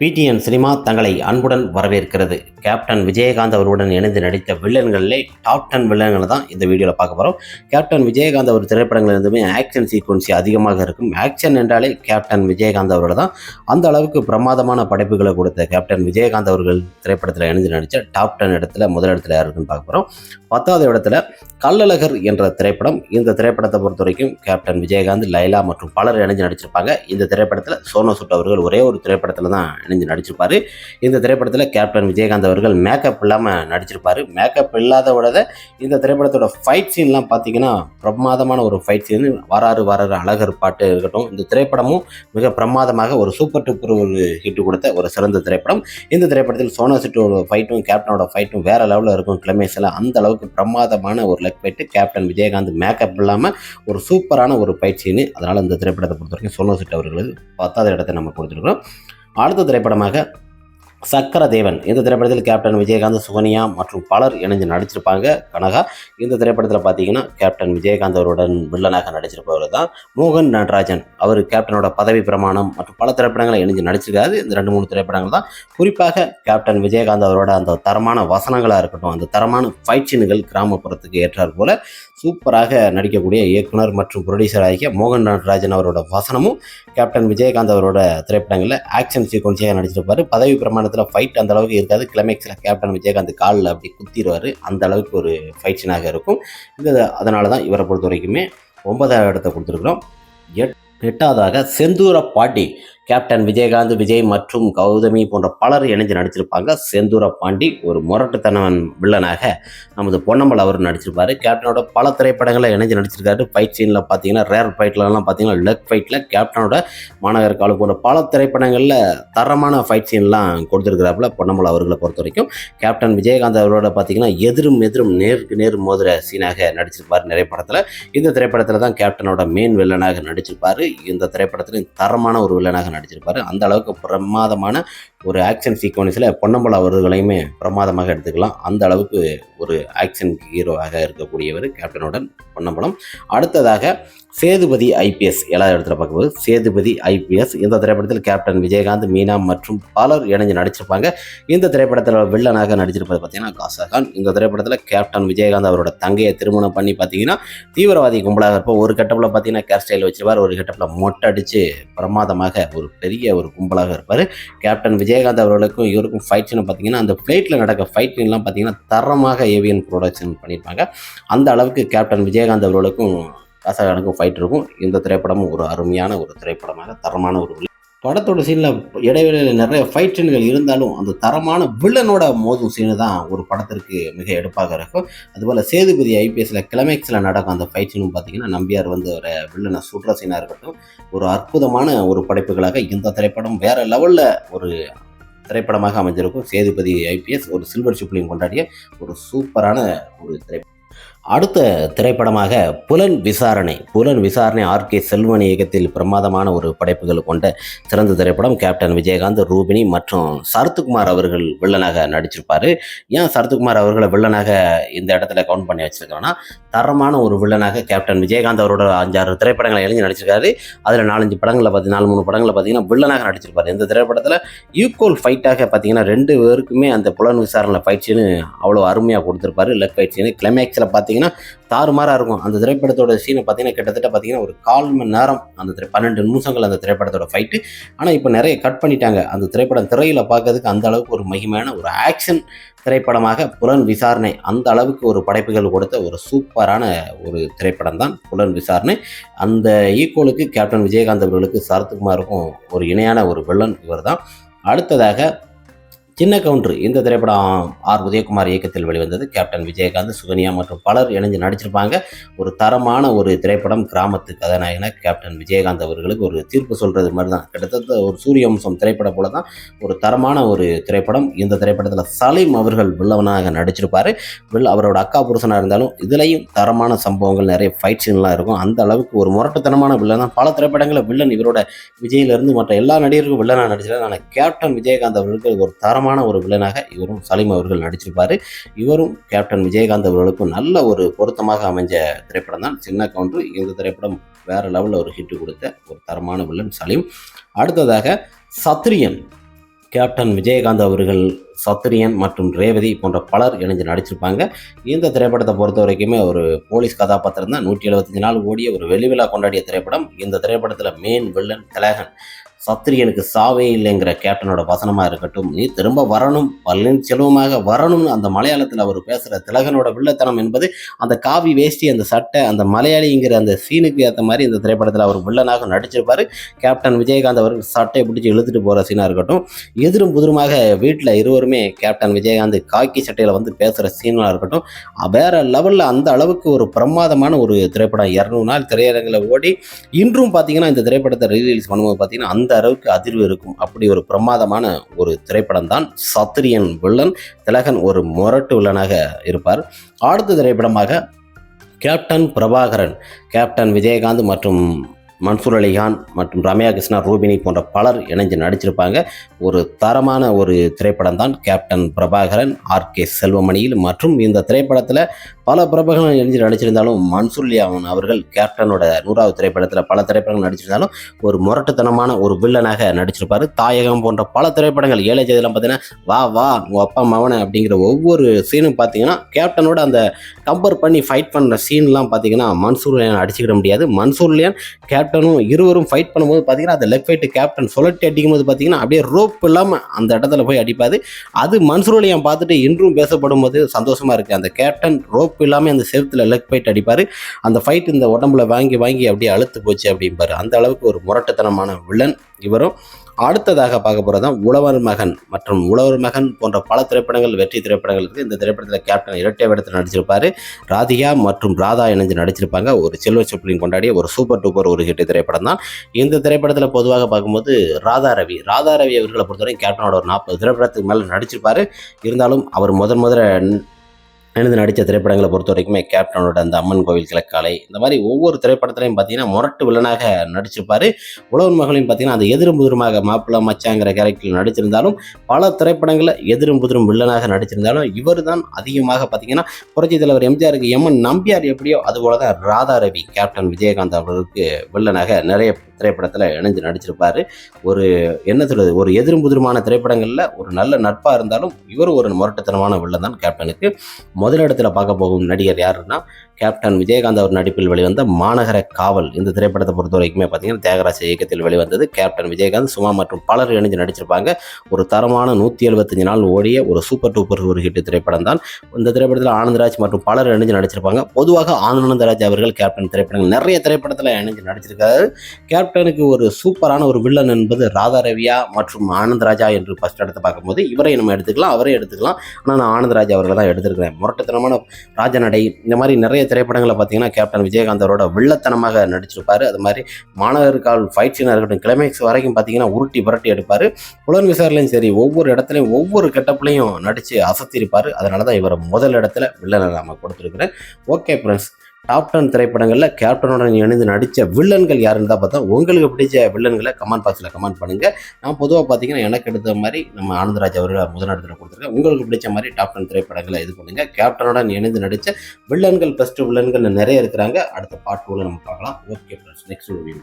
PTN cinema தங்களை அன்புடன் வரவேற்கிறது. கேப்டன் விஜயகாந்த் அவருடன் இணைந்து நடித்த வில்லன்களிலே டாப் டென் வில்லன்களை தான் இந்த வீடியோவில் பார்க்க போகிறோம் கேப்டன் விஜயகாந்த் அவர் திரைப்படங்கள் இருந்துமே ஆக்ஷன் சீக்வன்சி அதிகமாக இருக்கும். ஆக்ஷன் என்றாலே கேப்டன் விஜயகாந்த் அவர்கள் தான். அந்த அளவுக்கு பிரமாதமான படைப்புகளை கொடுத்த கேப்டன் விஜயகாந்த் அவர்கள் திரைப்படத்தில் இணைந்து நடித்த டாப் டென் இடத்துல முதலிடத்தில் யாருக்குன்னு பார்க்க போகிறோம் பத்தாவது இடத்துல கள்ளழகர் என்ற திரைப்படம். இந்த திரைப்படத்தை பொறுத்த வரைக்கும் கேப்டன் விஜயகாந்த் லைலா மற்றும் பலர் இணைஞ்சு நடிச்சிருப்பாங்க. இந்த திரைப்படத்தில் சோனோ சுட் அவர்கள் ஒரே ஒரு திரைப்படத்தில் தான் அணிஞ்சு நடிச்சிருப்பாரு. இந்த திரைப்படத்தில் கேப்டன் விஜயகாந்த் அவர்கள் மேக்கப் இல்லாமல் நடிச்சிருப்பார். மேக்கப் இல்லாத விட இந்த திரைப்படத்தோட ஃபைட் சீன்லாம் பார்த்தீங்கன்னா பிரமாதமான ஒரு ஃபைட் சீன் வராறு வராறு அழகர் பாட்டு இருக்கட்டும் இந்த திரைப்படமும் மிக பிரமாதமாக ஒரு சூப்பர் டூப்பர் ஒரு ஹிட் கொடுத்த ஒரு சிறந்த திரைப்படம். இந்த திரைப்படத்தில் சோனா சிட்டோட ஃபைட்டும் கேப்டனோட ஃபைட்டும் வேற லெவலில் இருக்கும் கிளைமேக்ஸ் எல்லாம் அந்த அளவுக்கு பிரமாதமான ஒரு leg fight captain Vijayakanth makeup இல்லாமல் ஒரு சூப்பரான ஒரு ஃபைட் சீனு அதனால் இந்த திரைப்படத்தை பொறுத்த வரைக்கும் சோனோ சிட் அவர்களுக்கு பத்தாவது இடத்தை நம்ம கொடுத்துருக்கோம் அடுத்த திரைப்படமாக சக்கரதேவன். இந்த திரைப்படத்தில் கேப்டன் விஜயகாந்த் சுகன்யா மற்றும் பலர் இணைஞ்சு நடிச்சிருப்பாங்க கனகா இந்த திரைப்படத்தில் பார்த்தீங்கன்னா கேப்டன் விஜயகாந்த் அவருடன் வில்லனாக நடிச்சிருப்பவர் தான் மோகன் நடராஜன். அவர் கேப்டனோட பதவி பிரமாணம் மற்றும் பல திரைப்படங்களை இணைஞ்சு நடிச்சிருக்காரு. இந்த ரெண்டு மூணு திரைப்படங்கள் தான். குறிப்பாக கேப்டன் விஜயகாந்த் அவரோட அந்த தரமான வசனங்களாக இருக்கட்டும் அந்த தரமான ஃபைட் சீன்கள் கிராமப்புறத்துக்கு ஏற்றார் போல சூப்பராக நடிக்கக்கூடிய இயக்குனர் மற்றும் ப்ரொடியூசர் ஆகிய மோகன் நடராஜன் அவரோட வசனமும் கேப்டன் விஜயகாந்த் அவரோட திரைப்படங்களில் ஆக்ஷன் சீக்வன்ஸியாக நடிச்சிருப்பார். பதவி பிரமாணத்தில் ஃபைட் அந்த அளவுக்கு இருக்காது. கிளைமேக்ஸில் கேப்டன் விஜயகாந்த் காலில் அப்படி குத்திடுவார். அந்த அளவுக்கு ஒரு ஃபைட்ஷனாக இருக்கும். இது அதனால தான் இவரை பொறுத்த வரைக்குமே ஒன்பதாவது இடத்தை கொடுத்துருக்குறோம். எட் எட்டாவதாக செந்தூர பாட்டி கேப்டன் விஜயகாந்த் விஜய் மற்றும் கௌதமி போன்ற பலர் இணைஞ்சு நடிச்சிருப்பாங்க செந்தூர பாண்டி ஒரு முரட்டுத்தனவன் வில்லனாக நமது பொன்னம்பல் அவர் நடிச்சிருப்பாரு கேப்டனோட பல திரைப்படங்களில் இணைஞ்சு நடிச்சிருக்காரு ஃபைட் சீனில் பார்த்தீங்கன்னா ரேர் ஃபைட்லலாம் பார்த்தீங்கன்னா லெக் ஃபைட்டில் கேப்டனோட மாநகர் காலம் போன்ற பல திரைப்படங்களில் தரமான ஃபைட் சீன்லாம் கொடுத்துருக்கிறாப்புல பொன்னம்பல் அவர்களை பொறுத்த வரைக்கும் கேப்டன் விஜயகாந்த் அவரோட பார்த்தீங்கன்னா எதிரும் எதிரும் நேருக்கு நேர் மோதிர சீனாக நடிச்சிருப்பார் நிறைய படத்தில். இந்த திரைப்படத்தில் தான் கேப்டனோட மெயின் வில்லனாக நடிச்சிருப்பார் இந்த திரைப்படத்திலும் தரமான ஒரு வில்லனாக நடிச்சிருப்பாரு. அந்த அளவுக்கு பிரமாதமான ஒரு ஆக்ஷன் சீக்வன்ஸில் பொன்னம்பல அவர்களையுமே பிரமாதமாக எடுத்துக்கலாம். அந்த அளவுக்கு ஒரு ஆக்ஷன் ஹீரோவாக இருக்கக்கூடியவர் கேப்டனுடன் பொன்னம்பலம். அடுத்ததாக சேதுபதி ஐபிஎஸ் எல்லா இடத்துல பார்க்கும்போது சேதுபதி ஐபிஎஸ். இந்த திரைப்படத்தில் கேப்டன் விஜயகாந்த் மீனா மற்றும் பலர் இணைஞ்சு நடிச்சிருப்பாங்க. இந்த திரைப்படத்தில் வில்லனாக நடிச்சிருப்பது பார்த்தீங்கன்னா காசாகான் இந்த திரைப்படத்தில் கேப்டன் விஜயகாந்த் அவரோட தங்கையை திருமணம் பண்ணி பார்த்தீங்கன்னா தீவிரவாதி கும்பலாக இருப்போம் ஒரு கட்டப்பில் பார்த்தீங்கன்னா கேர் ஸ்டைல் வச்சிருப்பார். ஒரு கட்டப்பில் மொட்டை அடித்து பிரமாதமாக ஒரு பெரிய ஒரு கும்பலாக இருப்பார். கேப்டன் விஜயகாந்த் அவர்களுக்கும் இவருக்கும் ஃபைட்ஸ்னு பார்த்தீங்கன்னா அந்த ஃப்ளைட்டில் நடக்க ஃபைட்லாம் பார்த்தீங்கன்னா தரமாக ஏவியன் ப்ரொடக்ஷன் பண்ணியிருப்பாங்க அந்த அளவுக்கு கேப்டன் விஜயகாந்த் அவர்களுக்கும் ராசாகனுக்கும் ஃபைட் இருக்கும். இந்த திரைப்படமும் ஒரு அருமையான ஒரு திரைப்படமாக தரமான ஒரு படத்தோட சீனில் இடைவெளியில் நிறைய ஃபைட் சீன்கள் இருந்தாலும் அந்த தரமான வில்லனோட மோதும் சீனு தான் ஒரு படத்திற்கு மிக எடுப்பாக இருக்கும். அதுபோல் சேதுபதி ஐபிஎஸ்ல கிளைமேக்ஸில் நடக்கும் அந்த ஃபைட் சீனும் பார்த்தீங்கன்னா நம்பியார் வந்து ஒரு வில்லனை சுற்ற சீனாக இருக்கட்டும் ஒரு அற்புதமான ஒரு படைப்புகளாக இந்த திரைப்படம் வேறு லெவலில் ஒரு திரைப்படமாக அமைஞ்சிருக்கும். சேதுபதி ஐபிஎஸ் ஒரு சில்வர் சுப்ளிங் கொண்டாடிய ஒரு சூப்பரான ஒரு திரைப்படம். அடுத்த திரைப்படமாக புலன் விசாரணை. புலன் விசாரணை ஆர் கே செல்வன் இயக்கத்தில் பிரமாதமான ஒரு படைப்புகள் கொண்ட சிறந்த திரைப்படம் கேப்டன் விஜயகாந்த் ரூபினி மற்றும் சரத்குமார் அவர்கள் வில்லனாக நடிச்சிருப்பார். ஏன் சரத்குமார் அவர்களை வில்லனாக இந்த இடத்துல கவுண்ட் பண்ணி வச்சுருக்கோன்னா தரமான ஒரு வில்லனாக கேப்டன் விஜயகாந்த் அவரோட அஞ்சாறு திரைப்படங்களை எழுதி நடிச்சிருக்காரு. அதில் நாலஞ்சு படங்களில் பார்த்து நாலு மூணு படங்களில் பார்த்தீங்கன்னா வில்லனாக நடிச்சிருப்பார். இந்த திரைப்படத்தில் ஈக்குவல் ஃபைட்டாக பார்த்தீங்கன்னா ரெண்டு பேருக்குமே அந்த புலன் விசாரணை ஃபைட் சீனு அவ்வளோ அருமையாக கொடுத்துருப்பாரு. லெக் ஃபைட் சீனு கிளைமேக்ஸில் பார்த்தீங்கன்னா தாறுமாறாக இருக்கும். அந்த திரைப்படத்தோட சீனை பார்த்தீங்கன்னா கிட்டத்தட்ட பார்த்தீங்கன்னா ஒரு கால் மணி நேரம் அந்த திரை பன்னெண்டு நிமிஷங்கள் அந்த திரைப்படத்தோட ஃபைட்டு ஆனால் இப்போ நிறைய கட் பண்ணிட்டாங்க. அந்த திரைப்படம் திரையில் பார்க்கறதுக்கு அந்த அளவுக்கு ஒரு மகிமையான ஒரு ஆக்ஷன் திரைப்படமாக புலன் விசாரணை அந்த அளவுக்கு ஒரு படைப்புகள் கொடுத்த ஒரு சூப்பரான ஒரு திரைப்படம் தான் புலன் விசாரணை. அந்த ஈக்குவலுக்கு கேப்டன் விஜயகாந்த் அவர்களுக்கு சரத்குமாருக்கும் ஒரு இணையான ஒரு வில்லன் இவர் தான் அடுத்ததாக சின்ன கவுண்டர். இந்த திரைப்படம் ஆர். உதயகுமார் இயக்கத்தில் வெளிவந்தது. கேப்டன் விஜயகாந்த் சுகன்யா மற்றும் பலர் இணைஞ்சு நடிச்சிருப்பாங்க. ஒரு தரமான ஒரு திரைப்படம் கிராமத்து கதாநாயகனாக கேப்டன் விஜயகாந்த் அவர்களுக்கு ஒரு தீர்ப்பு சொல்கிறது மாதிரி தான் கிட்டத்தட்ட ஒரு சூரிய வம்சம் திரைப்படம் போல தான் ஒரு தரமான ஒரு திரைப்படம். இந்த திரைப்படத்தில் சலீம் அவர்கள் வில்லவனாக நடிச்சிருப்பார். வில் அவரோட அக்கா புருஷனாக இருந்தாலும் இதுலேயும் தரமான சம்பவங்கள் நிறைய ஃபைட் சீன்லாம் இருக்கும். அந்த அளவுக்கு ஒரு முரட்டுத்தனமான வில்லன் தான். பல திரைப்படங்களில் வில்லன் இவரோட விஜயிலிருந்து மற்ற எல்லா நடிகருக்கும் வில்லனாக நடிச்சிருக்காங்க ஆனால் கேப்டன் விஜயகாந்த் அவர்களுக்கு ஒரு தரமான ஒரு வில்லனாக இவரும் சலீம் அவர்கள் நடிச்சிருப்பாரு. இவரும் கேப்டன் விஜயகாந்த் அவர்களுக்கும் நல்ல ஒரு பொருத்தமாக அமைஞ்ச திரைப்படம் தான். சின்ன கவுண்டர் இந்த திரைப்படம் வேற லெவலில் ஒரு ஹிட் கொடுத்த ஒரு தரமான வில்லன் சலீம். அடுத்ததாக சத்ரியன் கேப்டன் விஜயகாந்த் அவர்கள் சத்ரியன் மற்றும் ரேவதி போன்ற பலர் இணைஞ்சு நடிச்சிருப்பாங்க. இந்த திரைப்படத்தை பொறுத்த வரைக்குமே ஒரு போலீஸ் கதாபாத்திரம் தான். நூற்றி எழுபத்தஞ்சு நாள் ஓடிய ஒரு வெளிவிழா கொண்டாடிய திரைப்படம். இந்த திரைப்படத்தில் மெயின் வில்லன் திலகன். சத்திரியனுக்கு சாவே இல்லைங்கிற கேப்டனோட வசனமாக இருக்கட்டும் நீ திரும்ப வரணும் பல்லின் செல்வமாக வரணும்னு அந்த மலையாளத்தில் அவர் பேசுகிற திலகனோட வில்லத்தனம் என்பது அந்த காவி வேஷ்டி அந்த சட்டை அந்த மலையாளிங்கிற அந்த சீனுக்கு ஏற்ற மாதிரி இந்த திரைப்படத்தில் அவர் வில்லனாக நடிச்சிருப்பார். கேப்டன் விஜயகாந்த் அவர் சட்டையை பிடிச்சி இழுத்துட்டு போகிற சீனாக இருக்கட்டும். எதிரும் புதிருமாக வீட்டில் இருவருமே கேப்டன் விஜயகாந்த் காக்கி சட்டையில் வந்து பேசுகிற சீனாக இருக்கட்டும். வேற லெவலில் அந்த அளவுக்கு ஒரு பிரமாதமான ஒரு திரைப்படம். இரநூறு நாள் திரையரங்கில் ஓடி இன்றும் பார்த்தீங்கன்னா இந்த திரைப்படத்தை ரிலீஸ் பண்ணும்போது பார்த்தீங்கன்னா அந்த அளவுக்கு அதிர்வு இருக்கும்? அப்படி ஒரு பிரமாதமான ஒரு திரைப்படம் தான் சத்திரியன் வில்லன். திலகன் ஒரு முரட்டு வில்லனாக இருப்பார். அடுத்த திரைப்படமாக கேப்டன் பிரபாகரன் கேப்டன் விஜயகாந்த் மற்றும் மன்சூர் அலிகான் மற்றும் ரம்யா கிருஷ்ணா ரூபினி போன்ற பலர் இணைஞ்சு நடிச்சிருப்பாங்க. ஒரு தரமான ஒரு திரைப்படம் தான் கேப்டன் பிரபாகரன் ஆர் கே செல்வமணியில். மற்றும் இந்த திரைப்படத்தில் பல பிரபலங்கள் இணைஞ்சு நடிச்சிருந்தாலும் மன்சூர் அலியான் அவர்கள் கேப்டனோட நூறாவது திரைப்படத்தில் பல திரைப்படங்கள் நடிச்சிருந்தாலும் ஒரு முரட்டுத்தனமான ஒரு வில்லனாக நடிச்சிருப்பார். தாயகம் போன்ற பல திரைப்படங்கள் ஏழை ஜெயலாம் பார்த்தீங்கன்னா வா வா உங்கள் அப்பா மவனை அப்படிங்கிற ஒவ்வொரு சீனும் பார்த்தீங்கன்னா கேப்டனோட அந்த கம்பேர் பண்ணி ஃபைட் பண்ணுற சீன்லாம் பார்த்தீங்கன்னா மன்சூர் அலியான் அடிச்சுக்கிட முடியாது. மன்சூர் அலியான் கேப்டனும் இருவரும் ஃபைட் பண்ணும்போது பார்த்தீங்கன்னா அந்த லெஃப்ட் ஃபைட்டு கேப்டன் சுழட்டி அடிக்கும் போது பார்த்தீங்கன்னா அப்படியே ரோப் இல்லாமல் அந்த இடத்துல போய் அடிப்பாது அது மன்சூர் பார்த்துட்டு இன்றும் பேசப்படும் போது சந்தோஷமாக இருக்குது அந்த கேப்டன் ரோப் இல்லாமல் அந்த செவத்தில் லெக் ஃபைட் அடிப்பார். அந்த ஃபைட் இந்த உடம்புல வாங்கி வாங்கி அப்படியே அழுத்து போச்சு அப்படிம்பாரு. அந்த அளவுக்கு ஒரு முரட்டுத்தனமான வில்லன் இவரும். அடுத்ததாக பார்க்க போகிறது தான் உழவர் மகன் மற்றும் உழவர் மகன் போன்ற பல திரைப்படங்கள் வெற்றி திரைப்படங்கள் இருக்குது இந்த திரைப்படத்தில் கேப்டன் இரட்டை வேடத்தில் நடிச்சிருப்பார். ராதிகா மற்றும் ராதா இணைஞ்சு நடிச்சிருப்பாங்க. ஒரு செல்வ சுப்ளின் கொண்டாடிய ஒரு சூப்பர் டூப்பர் ஒரு ஹிட் திரைப்படம் தான். இந்த திரைப்படத்தில் பொதுவாக பார்க்கும்போது ராதா ரவி ராதா ரவி அவர்களை பொறுத்தவரை கேப்டனோட ஒரு நாற்பது திரைப்படத்துக்கு மேலே நடிச்சிருப்பார். இருந்தாலும் அவர் முதன் முதல்ல எனது நடித்த திரைப்படங்களை பொறுத்த வரைக்குமே கேப்டனோட அந்த அம்மன் கோவில் கிழக்காலை இந்த மாதிரி ஒவ்வொரு திரைப்படத்திலையும் பார்த்தீங்கன்னா முரட்டு வில்லனாக நடிச்சிருப்பார். உழவன் மகளையும் பார்த்தீங்கன்னா அந்த எதிரும் புதிருமாக மாப்பிள்ளை மச்சாங்கிற கேரக்டரில் நடிச்சிருந்தாலும் பல திரைப்படங்களில் எதிரும் புதிரும் வில்லனாக நடிச்சிருந்தாலும் இவர் தான் அதிகமாக பார்த்தீங்கன்னா புரட்சி தலைவர் எம்ஜிஆருக்கு எம்என் நம்பியார் எப்படியோ அதுபோல தான் ராதா ரவி கேப்டன் விஜயகாந்த் அவர்களுக்கு வில்லனாக நிறைய திரைப்படத்தில் இணைஞ்சு நடிச்சிருப்பார். ஒரு என்ன சொல்றது ஒரு எதிரும் புதிருமான திரைப்படங்களில் ஒரு நல்ல நட்பாக இருந்தாலும் இவர் ஒரு முரட்டுத்தனமான வில்லன் தான் கேப்டனுக்கு முதலிடத்தில் பார்க்க போகும் நடிகர் யாருன்னா கேப்டன் விஜயகாந்த் அவர் நடிப்பில் வெளிவந்த மாநகர காவல். இந்த திரைப்படத்தை பொறுத்த வரைக்குமே பார்த்தீங்கன்னா தியாகராஜ இயக்கத்தில் வெளிவந்தது கேப்டன் விஜயகாந்த் சுமா மற்றும் பலர் இணைஞ்சு நடிச்சிருப்பாங்க. ஒரு தரமான நூற்றி எழுபத்தஞ்சு நாள் ஓடிய ஒரு சூப்பர் டூப்பர் ஒரு ஹிட் திரைப்படம் தான். இந்த திரைப்படத்தில் ஆனந்தராஜ் மற்றும் பலர் இணைஞ்சு நடிச்சிருப்பாங்க. பொதுவாக ஆனந்தராஜ் அவர்கள் கேப்டன் திரைப்படங்கள் நிறைய திரைப்படத்தில் இணைஞ்சு நடிச்சிருக்காரு. கேப்டனுக்கு ஒரு சூப்பரான ஒரு வில்லன் என்பது ராதா ரவியா மற்றும் ஆனந்தராஜா என்று ஃபஸ்ட் எடுத்து பார்க்கும்போது இவரை நம்ம எடுத்துக்கலாம் அவரே எடுத்துக்கலாம். ஆனால் நான் ஆனந்தராஜ் அவர்களை தான் எடுத்திருக்கிறேன். முரட்டுத்தனமான ராஜநடை இந்த மாதிரி நிறைய திரைப்படங்களை பார்த்தீங்கன்னா கேப்டன் விஜயகாந்த் அவரோட வில்லத்தனமாக நடிச்சிருப்பார். அது மாதிரி மாணவர் கால் ஃபைட் சீனாக இருக்கட்டும் கிளைமேக்ஸ் வரைக்கும் பார்த்தீங்கன்னா உருட்டி புரட்டி எடுப்பார். புலன் விசாரணையும் சரி ஒவ்வொரு இடத்துலையும் ஒவ்வொரு கெட்டப்லையும் நடித்து அசத்திருப்பார். அதனால தான் இவர் முதல் இடத்துல வில்லனை நாம கொடுத்துருக்குறேன். ஓகே ஃப்ரெண்ட்ஸ் டாப் டென் திரைப்படங்களில் கேப்டனுடன் இணைந்து நடித்த வில்லன்கள் யாருன்னு தான் பார்த்தா உங்களுக்கு பிடிச்ச வில்லன்களை கமெண்ட் பாக்ஸில் கமெண்ட் பண்ணுங்கள் நான் பொதுவாக பார்த்தீங்கன்னா எனக்கு எடுத்த மாதிரி நம்ம ஆனந்தராஜ் அவர்கள் முதலிடத்தில் கொடுத்துருக்கேன் உங்களுக்கு பிடிச்ச மாதிரி டாப் டென் திரைப்படங்களை இது பண்ணுங்கள் கேப்டனுடன் இணைந்து நடித்த வில்லன்கள் பெஸ்ட் வில்லன்கள் நிறைய இருக்கிறாங்க. அடுத்த பார்ட் டூவில் நம்ம பார்க்கலாம். Okay friends next video